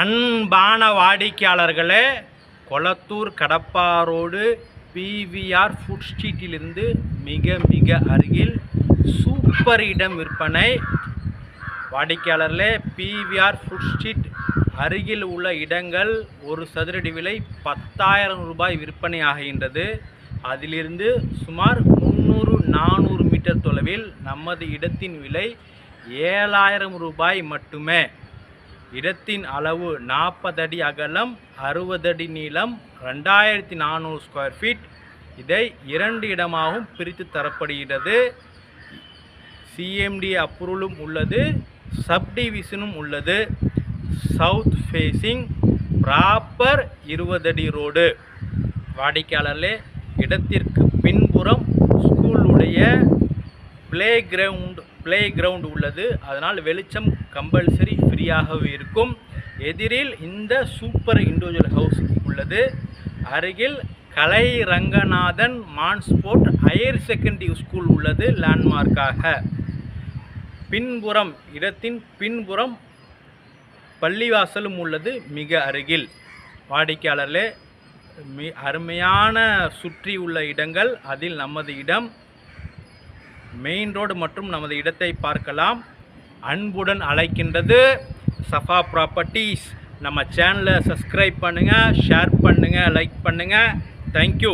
அன்பான வாடிக்கையாளர்களே கொளத்தூர் கடப்பாரோடு பிவிஆர் ஃபுட் ஸ்ட்ரீட்டிலிருந்து மிக மிக அருகில் சூப்பர் இடம் விற்பனை. வாடிக்கையாளர்களே பிவிஆர் ஃபுட் ஸ்ட்ரீட் அருகில் உள்ள இடங்கள் ஒரு சதுரடி விலை பத்தாயிரம் ரூபாய் விற்பனை ஆகின்றது. அதிலிருந்து சுமார் முந்நூறு நானூறு மீட்டர் தொலைவில் நமது இடத்தின் விலை ஏழாயிரம் ரூபாய் மட்டுமே. இடத்தின் அளவு நாற்பது அடி அகலம் அறுபது அடி நீளம் ரெண்டாயிரத்தி நானூறு ஸ்கொயர் ஃபீட் இதை இரண்டு இடமாகவும் பிரித்து தரப்படுகிறது. சிஎம்டி அப்ரூவலும் உள்ளது. சப்டிவிஷனும் உள்ளது. சவுத் ஃபேஸிங் ப்ராப்பர் இருபது அடி ரோடு வாடிக்கையாளர்களே இடத்திற்கு பின்புறம் ஸ்கூலுடைய ப்ளே கிரவுண்ட் ப்ளே கிரவுண்ட் உள்ளது. அதனால் வெளிச்சம் கம்பல்சரி ஃப்ரீயாகவே இருக்கும். எதிரில் இந்த சூப்பர் இண்டிவிஜுவல் ஹவுஸ் உள்ளது. அருகில் Kalai Ranganathan Montfort higher secondary school உள்ளது லேண்ட்மார்க்காக. பின்புறம் இடத்தின் பின்புறம் பள்ளிவாசலும் உள்ளது மிக அருகில். வாடிக்கையாளர்களே மி அருமையான சுற்றி உள்ள இடங்கள். அதில் நமது இடம் மெயின் ரோடு மற்றும் நமது இடத்தை பார்க்கலாம். அன்புடன் அழைக்கின்றது சஃபா ப்ராப்பர்ட்டிஸ் நம்ம சேனலை சப்ஸ்கிரைப் பண்ணுங்கள் ஷேர் பண்ணுங்கள் லைக் பண்ணுங்கள் தேங்க்யூ